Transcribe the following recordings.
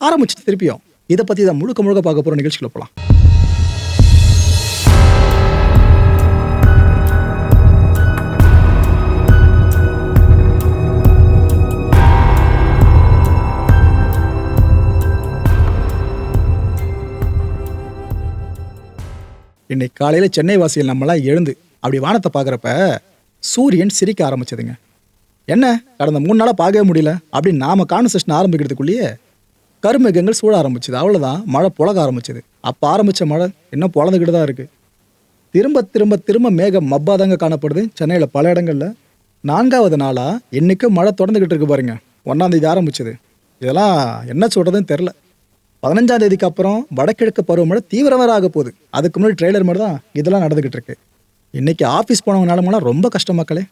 ஆரம்பிச்சு திருப்பியும். இதை பற்றி தான் முழுக்க முழுக்க பார்க்க போகிற நிகழ்ச்சியில் போகலாம் இன்னைக்கு காலையில் சென்னை வாசியில் நம்மளாம் எழுந்து அப்படி வானத்தை பார்க்குறப்ப சூரியன் சிரிக்க ஆரம்பிச்சதுங்க. என்ன கடந்த மூணு நாளாக பார்க்கவே முடியல அப்படின்னு நாம கான்வர்சேஷன் ஆரம்பிக்கிறதுக்குள்ளேயே கருமேகங்கள் சூழ ஆரம்பிச்சது. அவ்வளோதான் மழை புழக ஆரம்பிச்சது. அப்போ ஆரம்பித்த மழை இன்னும் புலந்துக்கிட்டு தான் இருக்குது திரும்ப திரும்ப திரும்ப மேகம் மப்பாதாங்க காணப்படுது. சென்னையில் பல இடங்களில். நான்காவது நாளாக இன்றைக்கும் மழை தொடர்ந்துக்கிட்டு இருக்கு பாருங்கள் ஒன்றாந்தேதி ஆரம்பிச்சது. இதெல்லாம் என்ன சொல்கிறதுன்னு தெரில பதினஞ்சாம் தேதிக்கு அப்புறம் வடகிழக்கு பருவமழை தீவிரமாக ஆக போகுது. அதுக்கு முன்னாடி ட்ரெய்லர் மாதிரி தான் இதெல்லாம் நடந்துக்கிட்டு இருக்கு. இன்னைக்கு ஆஃபீஸ் போனவங்க நிலமெல்லாம் ரொம்ப கஷ்டம் மக்களே.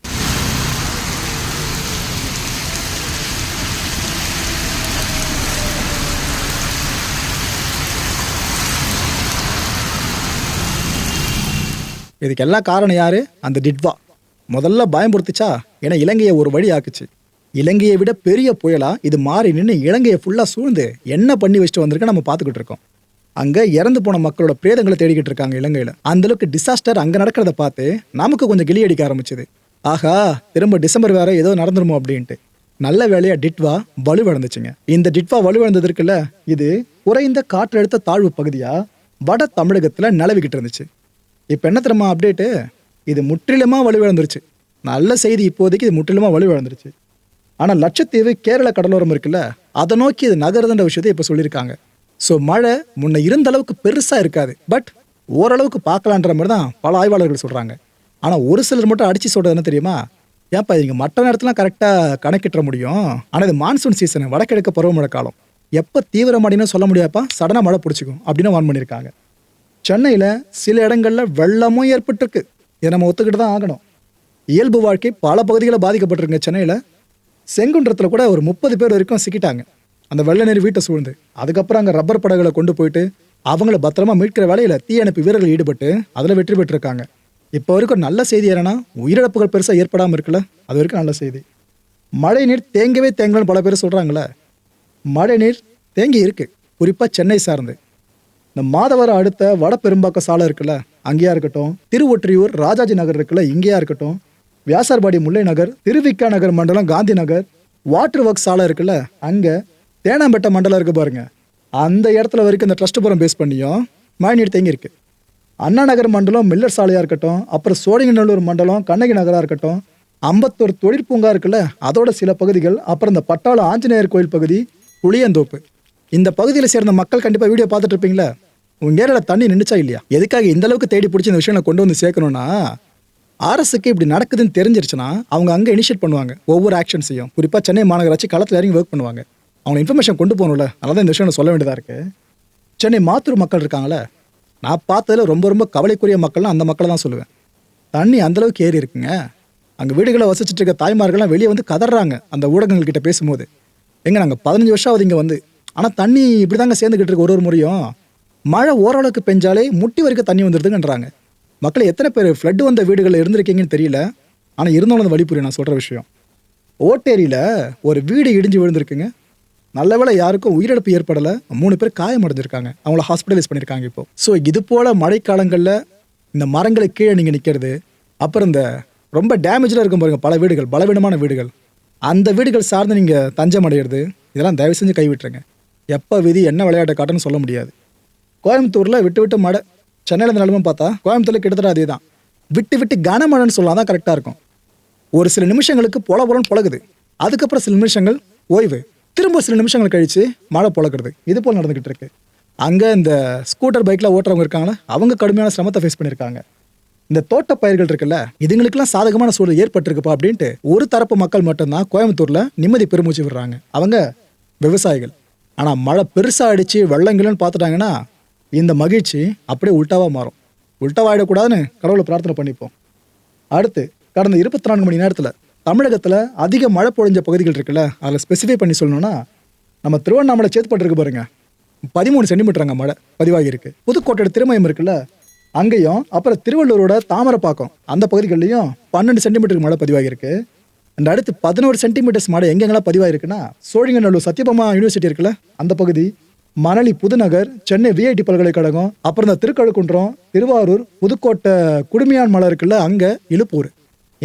இதுக்கு எல்லாம் காரணம் யாரு? அந்த டிட்வா. முதல்ல பயம்படுத்துச்சா ஏன்னா இலங்கையை ஒரு வழி ஆக்குச்சு. இலங்கையை விட பெரிய புயலா இது மாறி நின்று இலங்கையை ஃபுல்லாக சூழ்ந்து என்ன பண்ணி வச்சுட்டு வந்திருக்க நம்ம பார்த்துக்கிட்டு இருக்கோம். அங்கே இறந்து போன மக்களோட பிரேதங்களை தேடிக்கிட்டு இருக்காங்க இலங்கையில். அந்த அளவுக்கு டிசாஸ்டர் அங்கே நடக்கிறத பார்த்து நமக்கு கொஞ்சம் கிளி அடிக்க ஆரம்பிச்சது. ஆஹா திரும்ப டிசம்பர் வேற ஏதோ நடந்துருமோ அப்படின்ட்டு. நல்ல வேலையா டிட்வா வலுவிழந்துச்சுங்க இந்த டிட்வா வலுவிழந்தது இருக்குல்ல இது குறைந்த காற்றழுத்த தாழ்வு பகுதியா வட தமிழகத்துல நிலவிக்கிட்டு இருந்துச்சு. இப்போ என்ன தெரியுமா அப்டேட்டு இது முற்றிலுமா வலுவிழந்துருச்சு நல்ல செய்தி இப்போதைக்கு இது முற்றிலுமா வலுவிழந்துருச்சு ஆனால் லட்சத்தீவு கேரள கடலோரம் இருக்குல்ல அதை நோக்கி இது நகருதுன்ற விஷயத்தை இப்போ சொல்லியிருக்காங்க. ஸோ மழை முன்ன இருந்த அளவுக்கு பெருசாக இருக்காது. பட் ஓரளவுக்கு பார்க்கலான்ற மாதிரி தான் பல ஆய்வாளர்கள் சொல்கிறாங்க ஆனால் ஒரு சிலர் மட்டும் அடித்து சொல்கிறது என்ன தெரியுமா? ஏன்ப்பா நீங்கள் மற்ற நேரத்துலாம் கரெக்டாக கணக்கிட்ட முடியும். ஆனால் இது மான்சூன் சீசன் வடகிழக்கு பருவமழை காலம். எப்போ தீவிரமடைன்னு சொல்ல முடியாப்பா சடனாக மழை பிடிச்சிக்கும் அப்படின்னு வான் பண்ணியிருக்காங்க. சென்னையில் சில இடங்களில் வெள்ளமும் ஏற்பட்டிருக்கு. இதை நம்ம ஒத்துக்கிட்டு தான் ஆகணும். இயல்பு வாழ்க்கை பல பகுதிகளில் பாதிக்கப்பட்டிருங்க சென்னையில். செங்குன்றத்தில் கூட ஒரு முப்பது பேர் வரைக்கும் சிக்கிட்டாங்க. அந்த வெள்ள நீர் வீட்டை சூழ்ந்து. அதுக்கப்புறம் அங்கே ரப்பர் படகுகளை கொண்டு போயிட்டு அவங்கள பத்திரமா மீட்கிற வேலையில் தீயணைப்பு வீரர்கள் ஈடுபட்டு அதில் வெற்றி பெற்றிருக்காங்க. இப்போ வரைக்கும் நல்ல செய்தி என்னன்னா உயிரிழப்புகள் பெருசாக ஏற்படாமல் இருக்குல்ல? அது வரைக்கும் நல்ல செய்தி. மழை நீர் தேங்கவே தேங்கலன்னு பல பேர் சொல்கிறாங்களே மழை நீர் தேங்கி இருக்கு. குறிப்பாக சென்னை சார்ந்து. இந்த மாதவரம் அடுத்த வடபெரும்பாக்கம் சாலை இருக்குல்ல அங்கேயா இருக்கட்டும். திருவொற்றியூர் ராஜாஜி நகர் இருக்குல்ல இங்கேயா இருக்கட்டும். வியாசார்பாடி முல்லை நகர் திருவிக்கா நகர் மண்டலம் காந்தி நகர் வாட்டர் ஒர்க் சாலை இருக்குல்ல அங்கே தேனாம்பேட்டை மண்டலம் இருக்கு பாருங்க. அந்த இடத்துல வரைக்கும் இந்த ட்ரஸ்ட் பேஸ் பண்ணியும் மழைநீர் தேங்கி இருக்கு. அண்ணா நகர் மண்டலம் மில்லர் சாலையாக இருக்கட்டும் அப்புறம் சோழிங்கநல்லூர் மண்டலம் கண்ணகி நகராக இருக்கட்டும் அம்பத்தூர் தொழிற்பூங்கா இருக்குல்ல அதோட சில பகுதிகள் அப்புறம் இந்த பட்டாளம் ஆஞ்சநேயர் கோயில் பகுதி புளியந்தோப்பு. இந்த பகுதியில் சேர்ந்த மக்கள் கண்டிப்பாக வீடியோ பார்த்துட்டு உங்கள் உங்க ஏரியாவில் தண்ணி நின்றுச்சா இல்லையா? எதுக்காக இந்த அளவுக்கு தேடி பிடிச்சி இந்த விஷயங்களை கொண்டு வந்து சேர்க்கணும்னா அரசுக்கு இப்படி நடக்குதுன்னு தெரிஞ்சிருச்சுன்னா அவங்க அங்கே இனிஷியேட் பண்ணுவாங்க. ஒவ்வொரு ஆக்ஷன்ஸையும் குறிப்பாக சென்னை மாநகராட்சி களத்தில் இறங்கி ஒர்க் பண்ணுவாங்க. அவங்க இன்ஃபர்மேஷன் கொண்டு போகணும்ல. அதனால தான் இந்த விஷயம் சொல்ல வேண்டியதாக இருக்குது சென்னை மாத்தூர் மக்கள் இருக்காங்களே நான் பார்த்ததில் ரொம்ப ரொம்ப கவலைக்குரிய மக்கள்லாம் அந்த மக்களை தான் சொல்லுவேன். தண்ணி அந்தளவுக்கு ஏறி இருக்குங்க. அங்கே வீடுகளை வசிச்சுட்டு இருக்க தாய்மார்கள்லாம் வெளியே வந்து கதறாங்க அந்த ஊடகங்கள் கிட்ட பேசும்போது. எங்க நாங்கள் பதினஞ்சு வருஷம் ஆகுது இங்கே வந்து. ஆனால் தண்ணி இப்படி தாங்க சேர்ந்துக்கிட்டு இருக்கு ஒரு ஒரு முறையும். மழை ஓரளவுக்கு பெஞ்சாலே முட்டி வரைக்கும் தண்ணி வந்துடுதுங்கன்றாங்க மக்கள் எத்தனை பேர் ஃப்ளட்டு வந்த வீடுகளில் இருந்திருக்கீங்கன்னு தெரியல. ஆனால் இருந்தாலும் அந்த வழிபுரியும் நான் சொல்கிற விஷயம். ஓட்டேரியில் ஒரு வீடு இடிஞ்சு விழுந்திருக்குங்க. நல்ல வேலை யாருக்கும் உயிரிழப்பு ஏற்படலை. மூணு பேர் காயமடைஞ்சிருக்காங்க. அவங்கள ஹாஸ்பிட்டலைஸ் பண்ணியிருக்காங்க இப்போ. ஸோ இது போல் மழைக்காலங்களில் இந்த மரங்களை கீழே நீங்கள் நிற்கிறது அப்புறம் இந்த ரொம்ப டேமேஜில் இருக்கும் பாருங்க பல வீடுகள் பலவீனமான வீடுகள். அந்த வீடுகள் சார்ந்து நீங்கள் தஞ்சம் அடையிறது இதெல்லாம் தயவு செஞ்சு கைவிட்டுருங்க. எப்போ விதி என்ன விளையாட்டை காட்டுன்னு சொல்ல முடியாது. கோயம்புத்தூரில் விட்டு விட்டு மழை சென்னையில் இந்த நிலமும் பார்த்தா கோயம்புத்தூரில் கிட்டத்தட்ட அதே தான் விட்டு விட்டு கனமழைன்னு சொல்லலாம் தான் கரெக்டாக இருக்கும். ஒரு சில நிமிஷங்களுக்கு பொல பொலன்னு பொழகுது அதுக்கப்புறம் சில நிமிஷங்கள் ஓய்வு. திரும்ப சில நிமிஷங்கள் கழிச்சு மழை பொழக்கிறது இது போல் நடந்துக்கிட்டு இருக்கு. அங்கே இந்த ஸ்கூட்டர் பைக்கில் ஓட்டுறவங்க இருக்காங்களா? அவங்க கடுமையான சிரமத்தை ஃபேஸ் பண்ணியிருக்காங்க. இந்த தோட்ட பயிர்கள் இருக்குல்ல இதுங்களுக்கெல்லாம் சாதகமான சூழல் ஏற்பட்டிருக்குப்பா அப்படின்ட்டு ஒரு தரப்பு மக்கள் மட்டும்தான் கோயம்புத்தூரில் நிம்மதி பெருமூச்சு விடுறாங்க. அவங்க விவசாயிகள். ஆனால் மழை பெருசாக அடித்து வெள்ளங்கிலன்னு பார்த்துட்டாங்கன்னா இந்த மகிழ்ச்சி அப்படியே உல்ட்டாவாக மாறும். உல்ட்டாவாயிடக்கூடாதுன்னு கடவுளை பிரார்த்தனை பண்ணிப்போம். அடுத்து கடந்த இருபத்தி நான்கு மணி நேரத்தில் தமிழகத்தில் அதிக மழை பொழிஞ்ச பகுதிகள் இருக்குல்ல அதில் ஸ்பெசிஃபை பண்ணி சொல்லணும்னா நம்ம திருவண்ணாமலை சேத்துப்பட்டுருக்கு பாருங்க. பதிமூணு சென்டிமீட்டர் அங்கே மழை பதிவாகியிருக்கு புதுக்கோட்டை திருமயம் இருக்குல்ல அங்கேயும் அப்புறம் திருவள்ளூரோட தாமரைப்பாக்கம் அந்த பகுதிகளிலையும் பன்னெண்டு சென்டிமீட்டருக்கு மழை பதிவாகியிருக்கு அந்த அடுத்து பதினோரு சென்டிமீட்டர்ஸ் மழை எங்கெங்கெல்லாம் பதிவாயிருக்குன்னா சோழிங்கநல்லூர் சத்யபாமா யூனிவர்சிட்டி இருக்குல்ல அந்த பகுதி மணலி புதுநகர் சென்னை விஐடி பல்கலைக்கழகம் அப்புறம் இந்த திருக்கழுக்குன்றம் திருவாரூர் புதுக்கோட்டை குடுமியான் மலை இருக்குல்ல அங்கே இழுப்பூர்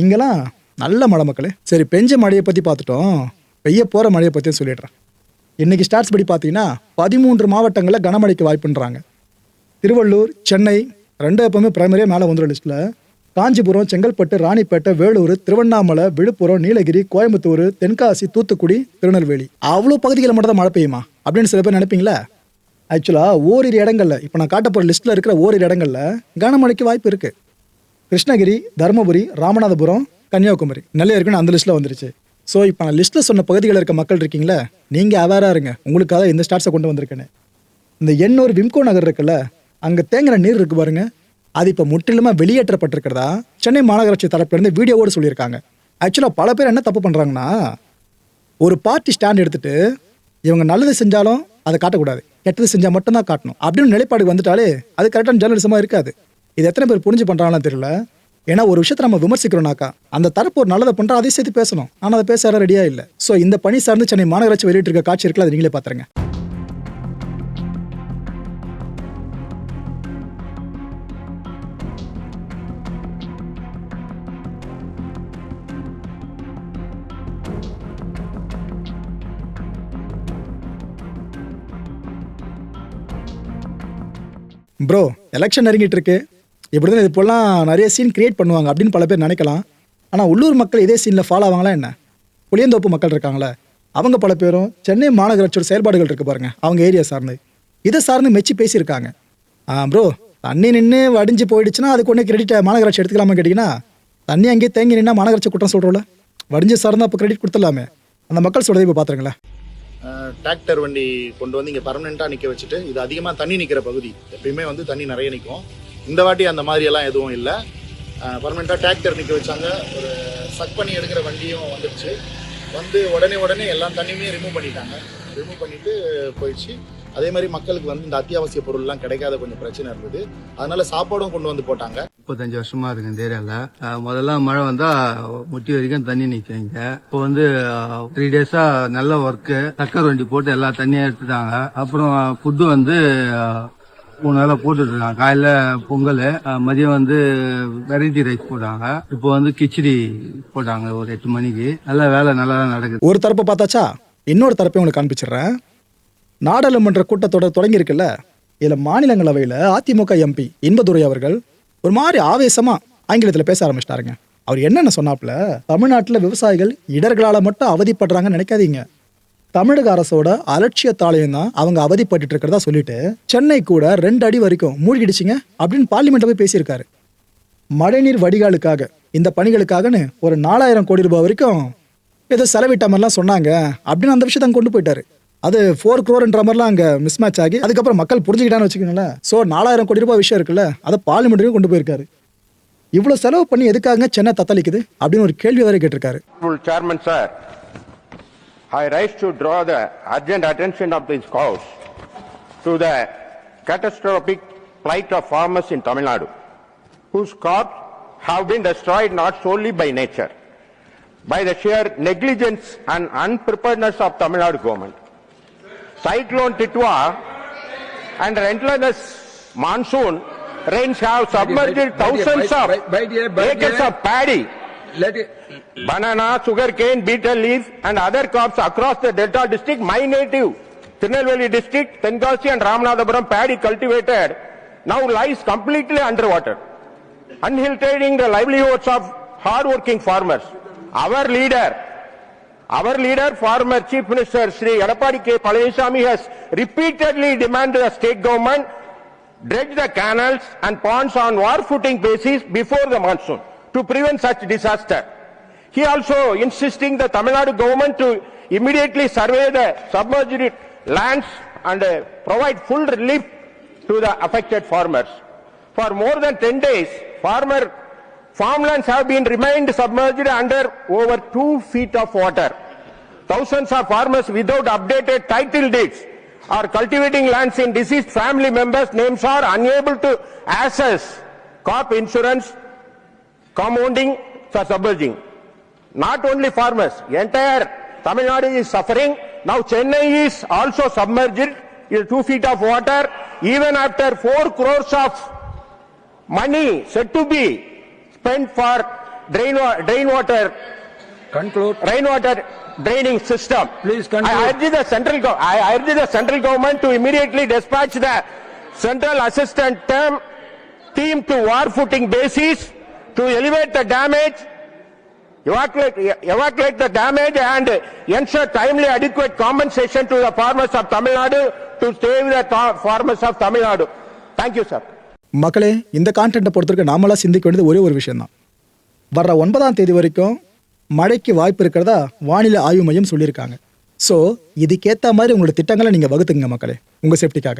இங்கெல்லாம் நல்ல மழை மக்களே. சரி பெஞ்ச மழையை பற்றி பார்த்துட்டோம். பெய்ய போகிற மழையை பற்றியும் சொல்லிடுறேன். இன்னைக்கு ஸ்டார்ட்ஸ் படி பார்த்தீங்கன்னா பதிமூன்று மாவட்டங்களில் கனமழைக்கு வாய்ப்புன்றாங்க. திருவள்ளூர் சென்னை ரெண்டு எப்பவுமே பிரைமரியாக மேலே வந்துடும் லிஸ்ட்டில் காஞ்சிபுரம் செங்கல்பட்டு ராணிப்பேட்டை வேலூர் திருவண்ணாமலை விழுப்புரம் நீலகிரி கோயம்புத்தூர் தென்காசி தூத்துக்குடி திருநெல்வேலி. அவ்வளோ பகுதிகளில் மட்டும் தான் மழை பெய்யுமா? அப்படின்னு சில பேர் நினைப்பீங்களா? ஆக்சுவலாக ஓரிரு இடங்கள்ல இப்போ நான் காட்ட போகிற லிஸ்ட்டில் இருக்கிற ஓரிரு இடங்களில் கனமழைக்கு வாய்ப்பு இருக்குது கிருஷ்ணகிரி தருமபுரி ராமநாதபுரம் கன்னியாகுமரி நல்ல இருக்குன்னு அந்த லிஸ்ட்டில் வந்துருச்சு. ஸோ இப்போ நான் லிஸ்ட்டில் சொன்ன பகுதிகளில் இருக்க மக்கள் இருக்கீங்களா நீங்கள் அவேராக இருங்க. உங்களுக்காக இந்த ஸ்டார்ட்ஸை கொண்டு வந்திருக்கேன்னு. இந்த எண்ணூர் விம்கோ நகர் இருக்குல்ல அங்கே தேங்குற நீர் இருக்கு பாருங்க. அது இப்போ முற்றிலுமாக வெளியேற்றப்பட்டிருக்கிறதா? சென்னை மாநகராட்சி தரப்புலேருந்து வீடியோவோடு சொல்லியிருக்காங்க. ஆக்சுவலாக பல பேர் என்ன தப்பு பண்ணுறாங்கன்னா ஒரு பார்ட்டி ஸ்டாண்ட் எடுத்துகிட்டு இவங்க நல்லது செஞ்சாலும் அதை காட்டக்கூடாது. கெட்டது செஞ்சால் மட்டும்தான் காட்டணும். அப்படின்னு நிலைப்பாடு வந்துட்டாலே அது கரெக்டான ஜேர்னலிசமாக இருக்காது. இது எத்தனை பேர் புரிஞ்சு பண்ணுறாங்கன்னு தெரியல. ஏன்னா ஒரு விஷயத்தை நம்ம விமர்சிக்கிறோம்னாக்கா அந்த தரப்பு ஒரு நல்லதை பண்ணுறா அதே சேர்த்து பேசணும். ஆனால் அதை பேச யாரும் ரெடியாக இல்லை. ஸோ இந்த பணி சார்ந்து சென்னை மாநகராட்சி வெளியிட்டிருக்க காட்சி இருக்குல்ல அதை நீங்களே பார்த்துருங்க. ப்ரோ எலெக்ஷன் நெருங்கிட்டு இருக்கு இப்படி தான் இது போலாம் நிறைய சீன் கிரியேட் பண்ணுவாங்க அப்படின்னு பல பேர் நினைக்கலாம். ஆனால் உள்ளூர் மக்கள் இதே சீனில் ஃபாலோ ஆவாங்களா என்ன? புளியந்தோப்பு மக்கள் இருக்காங்களே. அவங்க பல பேரும் சென்னை மாநகராட்சியோட செயல்பாடுகள் இருக்கு பாருங்க அவங்க ஏரியா சார்ந்து. இதை சார்ந்து மெச்சி பேசியிருக்காங்க. ஆ ப்ரோ தண்ணி நின்று வடிஞ்சு போயிடுச்சுன்னா அதுக்கு ஒன்றே கிரெடிட் மாநகராட்சி எடுத்துக்கலாமா கேட்டிங்கன்னா தண்ணி அங்கேயே தேங்கி நின்னா மாநகராட்சி குற்றம் சொல்கிறோம்ல வடிஞ்சு சார்ந்து அப்போ கிரெடிட் கொடுத்துடலாமே. அந்த மக்கள் சொல்கிறத இப்போ பார்த்துருங்களேன் டிராக்டர் வண்டி கொண்டு வந்து இங்கே பர்மனெண்ட்டாக நிற்க வச்சுட்டு இது அதிகமாக தண்ணி நிற்கிற பகுதி. எப்பயுமே வந்து தண்ணி நிறைய நிற்கும் இந்த வாட்டி அந்த மாதிரியெல்லாம் எதுவும் இல்லை. பர்மனெண்ட்டாக டிராக்டர் நிற்க வச்சாங்க. ஒரு சக் பண்ணி எடுக்கிற வண்டியும் வந்துடுச்சு வந்து உடனே உடனே எல்லா தண்ணியுமே ரிமூவ் பண்ணிட்டாங்க. ரிமூவ் பண்ணிட்டு போயிடுச்சு. அதே மாதிரி மக்களுக்கு வந்து இந்த அத்தியாவசிய பொருள்லாம் கிடைக்காத கொஞ்சம் பிரச்சனை இருந்தது. அதனால சாப்பாடும் கொண்டு வந்து போட்டாங்க. முப்பத்தஞ்சு வருஷமா இருக்கு இந்த ஏரியால. முதல்ல மழை வந்தா முட்டி வரைக்கும் தண்ணி நிக்கும் இங்க. இப்போ வந்து த்ரீ டேஸா நல்ல ஒர்க்கு சக்கர் வண்டி போட்டு எல்லா தண்ணியும் எடுத்துட்டாங்க. அப்புறம் ஃபுட்டு வந்து மூணு வேளை போட்டுட்டு இருக்காங்க. காலையில பொங்கல் மதியம் வந்து வெரைட்டி ரைஸ் போட்டாங்க. இப்போ வந்து கிச்சடி போட்டாங்க ஒரு எட்டு மணிக்கு. நல்ல வேலை நல்லா தான் நடக்குது. ஒரு தரப்பை பார்த்தாச்சா? இன்னொரு தரப்பை உங்களுக்கு காண்பிச்சிடுறேன். நாடாளுமன்ற கூட்டத்தொடர் தொடங்கியிருக்குல்ல. இதில் மாநிலங்களவையில் அதிமுக எம்பி இன்பதுரை அவர்கள் ஒரு மாதிரி ஆவேசமாக ஆங்கிலத்தில் பேச ஆரம்பிச்சிட்டாருங்க. அவர் என்னென்ன சொன்னாப்புல? தமிழ்நாட்டில் விவசாயிகள் இடர்களால் மட்டும் அவதிப்படுறாங்கன்னு நினைக்காதீங்க. தமிழக அரசோட அலட்சியத்தாலையும் தான் அவங்க அவதிப்பட்டு இருக்கிறதா சொல்லிட்டு சென்னை கூட ரெண்டு அடி வரைக்கும் மூழ்கிடுச்சிங்க அப்படின்னு பார்லிமெண்ட்ல போய் பேசியிருக்காரு. மழைநீர் வடிகாலுக்காக இந்த பணிகளுக்காகன்னு ஒரு நாலாயிரம் கோடி ரூபாய் வரைக்கும் ஏதோ செலவிட்ட மாதிரிலாம் சொன்னாங்க அப்படின்னு அந்த விஷயத்தை கொண்டு போயிட்டாரு. அது ஃபோர் க்ரோர்ன்ற மாதிரிலாம் அங்கே மிஸ் மேட்ச் ஆகி அதுக்கப்புறம் மக்கள் புரிஞ்சுக்கிட்டான்னு வச்சுக்கோங்களேன் ஸோ நாலாயிரம் கோடி ரூபாய் விஷயம் இருக்குல்ல அதை பார்லிமெண்ட்டுக்கு கொண்டு போயிருக்காரு இவ்வளோ செலவு பண்ணி எதுக்காக சென்னை தத்தளிக்குது அப்படின்னு ஒரு கேள்வி வேற கேட்டிருக்காரு chairman sir I rise to draw the urgent attention of this cause to the catastrophic plight of farmers in Tamil Nadu Nadu, whose crops have been destroyed not solely by nature, by the sheer negligence and unpreparedness of Tamil Cyclone Titwa and relentless monsoon rains have submerged my dear, thousands my- of my- my dear, my acres of paddy it, banana, sugarcane, betel leaf and other crops across the Delta district, my native Tirunelveli district, Tenkasi and Ramanathapuram paddy cultivated now lies completely underwater, unhilting the livelihoods of hard-working farmers. Our leader, our leader, former Chief Minister Sri Edapadi K. Palaniswamy has repeatedly demanded the state government dredge the canals and ponds on war footing basis before the monsoon to prevent such disaster. He also insisting the Tamil Nadu government to immediately survey the submerged lands and uh, provide full relief to the affected farmers. For more than 10 days, farmer farmlands have been remained submerged under over 2 feet of water. Thousands of farmers without updated title deeds are cultivating lands in deceased family members' names are unable to access crop insurance, compounding for submerging. Not only farmers, entire Tamil Nadu is suffering. Now Chennai is also submerged in two feet of water. Even after four crores of money said to be spent for drain, wa- drain water Conclude. rainwater draining system. Please conclude. I urge the central, I urge the central government to immediately dispatch the central assistant term team to war footing basis to elevate the damage, evacuate, evacuate the damage and ensure timely adequate compensation to the farmers of Tamil Nadu to save the farmers of Tamil Nadu. Thank you, sir. மக்களே இந்த கான்டென்ட்டை பொறுத்தவரைக்கும் நாமளாக சிந்திக்க வேண்டியது ஒரே ஒரு விஷயம்தான். வர்ற ஒன்பதாம் தேதி வரைக்கும் மழைக்கு வாய்ப்பு இருக்கிறதா வானிலை ஆய்வு மையம் சொல்லியிருக்காங்க. ஸோ இதுக்கேற்ற மாதிரி உங்களோட திட்டங்களை நீங்கள் வகுத்துங்க மக்களே உங்கள் சேஃப்டிக்காக